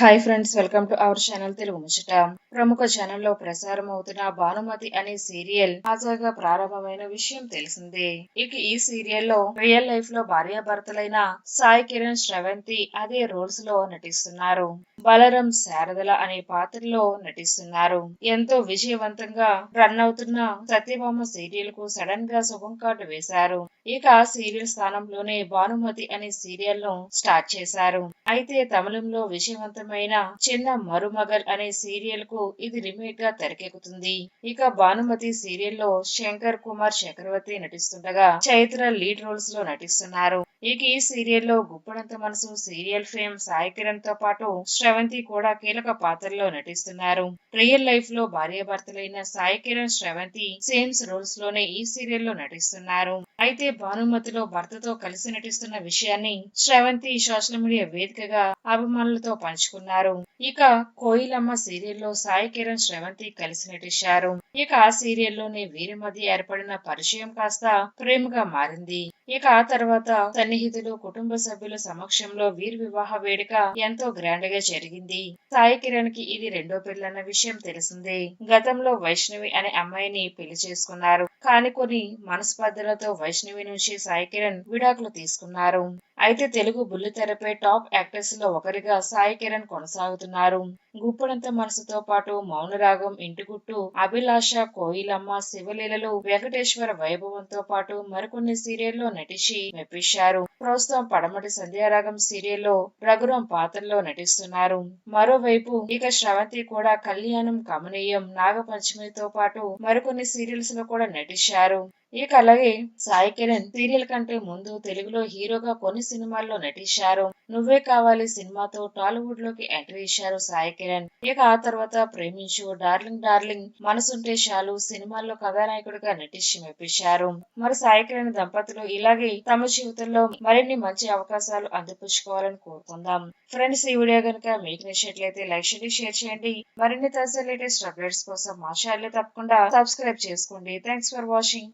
Hi friends welcome to our channel Telugu ముచ్చట ప్రముఖ ఛానల్లో ప్రసారం అవుతున్న భానుమతి అనే సీరియల్ తాజాగా ప్రారంభమైన విషయం తెలిసిందే. ఇక ఈ సీరియల్లో రియల్ లైఫ్లో భార్యాభర్తలైన సాయి కిరణ్ శ్రవంతి అదే రోల్స్లో నటిస్తున్నారు. బలరం శారదల అనే పాత్రలో నటిస్తున్నారు. ఎంతో విజయవంతంగా రన్ అవుతున్న సత్యభామ సీరియల్కు సడన్గా శుభం కార్డు వేశారు. ఇక ఆ సీరియల్ స్థానంలోనే భానుమతి అనే సీరియల్ను స్టార్ట్ చేశారు. అయితే తమిళంలో విజయవంతం విజయవంతమైన చిన్న మరుమగల్ అనే సీరియల్కు ఇది రిమేక్గా తెరకెక్కుతుంది. ఇక భానుమతి సీరియల్లో శంకర్ కుమార్ చక్రవర్తి నటిస్తుండగా చైత్ర లీడ్ రోల్స్లో నటిస్తున్నారు. ఇక ఈ సీరియల్లో గుప్పడంత మనసు సీరియల్ ఫేమ్ సాయి కిరణ్తో పాటు శ్రవంతి కూడా కీలక పాత్రలో నటిస్తున్నారు. రియల్ లైఫ్లో భార్యాభర్తలైన సాయి కిరణ్ శ్రవంతి సేమ్స్ రోల్స్లోనే ఈ సీరియల్లో నటిస్తున్నారు. అయితే భానుమతిలో భర్తతో కలిసి నటిస్తున్న విషయాన్ని శ్రవంతి సోషల్ మీడియా వేదికగా అభిమానులతో పంచుకున్నారు. ఇక కోయిలమ్మ సీరియల్లో సాయి కిరణ్ శ్రవంతి కలిసి నటించారు. ఇక ఆ సీరియల్లోనే వీరి మధ్య ఏర్పడిన పరిచయం కాస్త ప్రేమగా మారింది. ఇక ఆ తర్వాత సన్నిహితులు కుటుంబ సభ్యుల సమక్షంలో వీర్ వివాహ వేడుక ఎంతో గ్రాండ్గా జరిగింది. సాయి కిరణ్కి ఇది రెండో పెళ్ళన్న విషయం తెలిసిందే. గతంలో వైష్ణవి అనే అమ్మాయిని పెళ్ళి చేసుకున్నారు. కానీ కొన్ని మనస్పర్ధలతో వైష్ణవి నుంచి సాయి కిరణ్ విడాకులు తీసుకున్నారు. అయితే తెలుగు బుల్లితెరపై టాప్ యాక్టర్స్లో ఒకరిగా సాయి కిరణ్ కొనసాగుతున్నారు. గుప్పడంత మనసుతో పాటు మౌనరాగం ఇంటిగుట్టు అభిలాష కోయిలమ్మ శివలీలలు వెంకటేశ్వర వైభవంతో పాటు మరికొన్ని సీరియల్లో నటించి మెప్పించారు. ప్రస్తుతం పడమటి సంధ్యారాగం సీరియల్లో రఘురం పాత్రలో నటిస్తున్నారు. మరోవైపు ఇక శ్రవంతి కూడా కళ్యాణం కమనీయం నాగపంచమితో పాటు మరికొన్ని సీరియల్స్లో కూడా నటించారు. ఇక అలాగే సాయి కిరణ్ సీరియల్ కంటే ముందు తెలుగులో హీరోగా కొన్ని సినిమాల్లో నటించారు నువ్వే కావాలి సినిమాతో టాలీవుడ్లోకి ఎంట్రీ ఇచ్చారు సాయి కిరణ్. ఇక ఆ తర్వాత ప్రేమించు డార్లింగ్ డార్లింగ్ మనసుంటే చాలు సినిమాల్లో కథానాయకుడిగా నటించి మెప్పించారు మరి సాయి కిరణ్ దంపతులు ఇలాగే తమ జీవితంలో మరిన్ని మంచి అవకాశాలు అందిపుచ్చుకోవాలని కోరుకుందాం. ఫ్రెండ్స్ ఈ వీడియో కనుక మీకు నచ్చినట్లయితే లైక్ చేయండి షేర్ చేయండి. మరిన్ని తాజా లేటెస్ట్ అప్డేట్స్ కోసం మా ఛానల్ తప్పకుండా సబ్స్క్రైబ్ చేసుకోండి. Thanks for watching.